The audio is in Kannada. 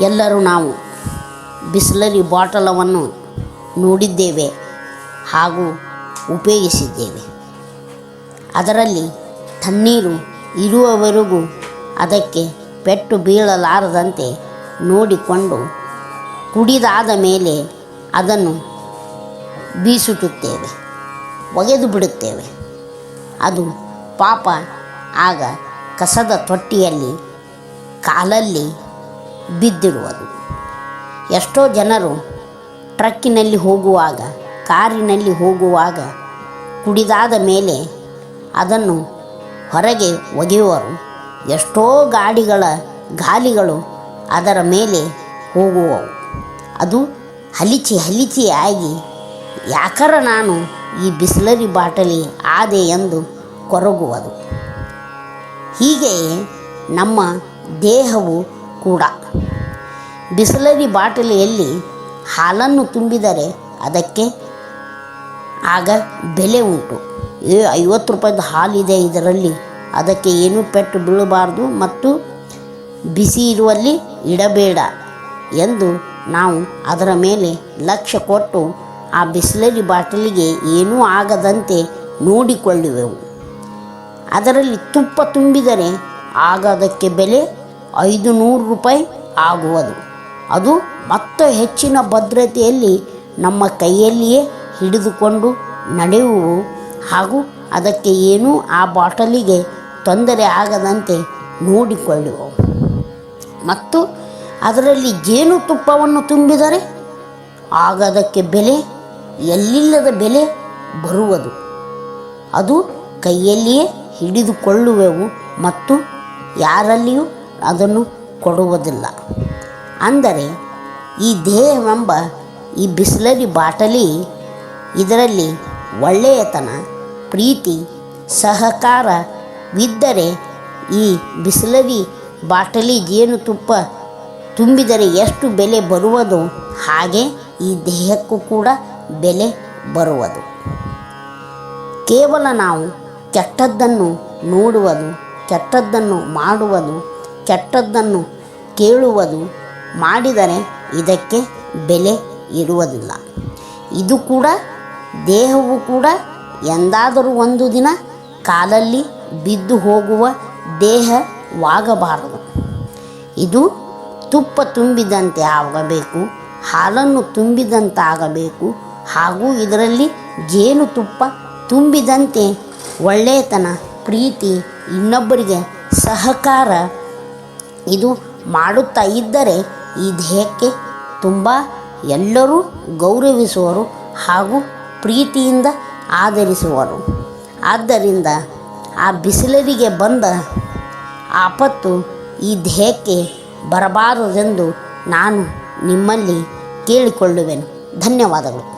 ಎಲ್ಲರೂ ನಾವು ಬಿಸ್ಲರಿ ಬಾಟಲವನ್ನು ನೋಡಿದ್ದೇವೆ ಹಾಗೂ ಉಪಯೋಗಿಸಿದ್ದೇವೆ. ಅದರಲ್ಲಿ ತಣ್ಣೀರು ಇರುವವರೆಗೂ ಅದಕ್ಕೆ ಪೆಟ್ಟು ಬೀಳಲಾರದಂತೆ ನೋಡಿಕೊಂಡು ಕುಡಿದಾದ ಮೇಲೆ ಅದನ್ನು ಬೀಸುತ್ತೇವೆ, ಒಗೆದು ಬಿಡುತ್ತೇವೆ. ಅದು ಪಾಪ ಆಗ ಕಸದ ತೊಟ್ಟಿಯಲ್ಲಿ ಕಾಲಲ್ಲಿ ಬಿದ್ದಿರುವುದು. ಎಷ್ಟೋ ಜನರು ಟ್ರಕ್ಕಿನಲ್ಲಿ ಹೋಗುವಾಗ, ಕಾರಿನಲ್ಲಿ ಹೋಗುವಾಗ ಕುಡಿದಾದ ಮೇಲೆ ಅದನ್ನು ಹೊರಗೆ ಒಗೆಯುವರು. ಎಷ್ಟೋ ಗಾಡಿಗಳ ಗಾಲಿಗಳು ಅದರ ಮೇಲೆ ಹೋಗುವವು. ಅದು ಹಲಿಚಿ ಹಲಿಚಿ ಆಗಿ, ಯಾಕರ ನಾನು ಈ ಬಿಸ್ಲರಿ ಬಾಟಲಿ ಆದೆ ಎಂದು ಕೊರಗುವುದು? ಹೀಗೆಯೇ ನಮ್ಮ ದೇಹವು ಕೂಡ. ಬಿಸ್ಲರಿ ಬಾಟಲಿಯಲ್ಲಿ ಹಾಲನ್ನು ತುಂಬಿದರೆ ಅದಕ್ಕೆ ಆಗ ಬೆಲೆ ಉಂಟು. ಏ, ಐವತ್ತು ರೂಪಾಯಿದು ಹಾಲಿದೆ ಇದರಲ್ಲಿ. ಅದಕ್ಕೆ ಏನೂ ಪೆಟ್ಟು ಬೀಳಬಾರ್ದು ಮತ್ತು ಬಿಸಿ ಇರುವಲ್ಲಿ ಇಡಬೇಡ ಎಂದು ನಾವು ಅದರ ಮೇಲೆ ಲಕ್ಷ್ಯ ಕೊಟ್ಟು ಆ ಬಿಸ್ಲರಿ ಬಾಟಲಿಗೆ ಏನೂ ಆಗದಂತೆ ನೋಡಿಕೊಳ್ಳುವೆವು. ಅದರಲ್ಲಿ ತುಪ್ಪ ತುಂಬಿದರೆ ಆಗ ಅದಕ್ಕೆ ಬೆಲೆ ಐದು ನೂರು ರೂಪಾಯಿ ಆಗುವುದು. ಅದು ಮತ್ತೆ ಹೆಚ್ಚಿನ ಭದ್ರತೆಯಲ್ಲಿ ನಮ್ಮ ಕೈಯಲ್ಲಿಯೇ ಹಿಡಿದುಕೊಂಡು ನಡೆಯುವು ಹಾಗೂ ಅದಕ್ಕೆ ಏನೂ ಆ ಬಾಟಲಿಗೆ ತೊಂದರೆ ಆಗದಂತೆ ನೋಡಿಕೊಳ್ಳುವು ಮತ್ತು ಅದರಲ್ಲಿ ಜೇನುತುಪ್ಪವನ್ನು ತುಂಬಿದರೆ ಆಗ ಅದಕ್ಕೆ ಬೆಲೆ, ಎಲ್ಲಿಲ್ಲದ ಬೆಲೆ ಬರುವುದು. ಅದು ಕೈಯಲ್ಲಿಯೇ ಹಿಡಿದುಕೊಳ್ಳುವೆವು ಮತ್ತು ಯಾರಲ್ಲಿಯೂ ಅದನ್ನು ಕೊಡುವುದಿಲ್ಲ. ಅಂದರೆ ಈ ದೇಹವೆಂಬ ಈ ಬಿಸಿಲರಿ ಬಾಟಲಿ ಇದರಲ್ಲಿ ಒಳ್ಳೆಯತನ, ಪ್ರೀತಿ ಸಹಕಾರವಿದ್ದರೆ ಈ ಬಿಸಿಲರಿ ಬಾಟಲಿ ಜೇನುತುಪ್ಪ ತುಂಬಿದರೆ ಎಷ್ಟು ಬೆಲೆ ಬರುವುದು ಹಾಗೆ ಈ ದೇಹಕ್ಕೂ ಕೂಡ ಬೆಲೆ ಬರುವುದು. ಕೇವಲ ನಾವು ಕೆಟ್ಟದ್ದನ್ನು ನೋಡುವುದು, ಕೆಟ್ಟದ್ದನ್ನು ಮಾಡುವುದು ಕೆಟ್ಟದ್ದನ್ನು ಕೇಳುವುದು, ಮಾಡಿದರೆ ಇದಕ್ಕೆ ಬೆಲೆ ಇರುವುದಿಲ್ಲ. ಇದು ಕೂಡ ದೇಹವು ಕೂಡ ಎಂದಾದರೂ ಒಂದು ದಿನ ಕಾಲಲ್ಲಿ ಬಿದ್ದು ಹೋಗುವ ದೇಹವಾಗಬಾರದು. ಇದು ತುಪ್ಪ ತುಂಬಿದಂತೆ ಆಗಬೇಕು, ಹಾಲನ್ನು ತುಂಬಿದಂತಾಗಬೇಕು, ಹಾಗೂ ಇದರಲ್ಲಿ ಜೇನು ತುಪ್ಪ ತುಂಬಿದಂತೆ ಒಳ್ಳೆಯತನ ಪ್ರೀತಿ, ಇನ್ನೊಬ್ಬರಿಗೆ ಸಹಕಾರ ಇದು ಮಾಡುತ್ತಾ ಇದ್ದರೆ ಈ ದೇಹಕ್ಕೆ ತುಂಬ ಎಲ್ಲರೂ ಗೌರವಿಸುವರು ಹಾಗೂ ಪ್ರೀತಿಯಿಂದ ಆದರಿಸುವರು ಆದ್ದರಿಂದ ಆ ಬಿಸಿಲರಿಗೆ ಬಂದ ಆಪತ್ತು ಈ ದೇಹಕ್ಕೆ ಬರಬಾರದೆಂದು ನಾನು ನಿಮ್ಮಲ್ಲಿ ಕೇಳಿಕೊಳ್ಳುವೆನು. ಧನ್ಯವಾದಗಳು.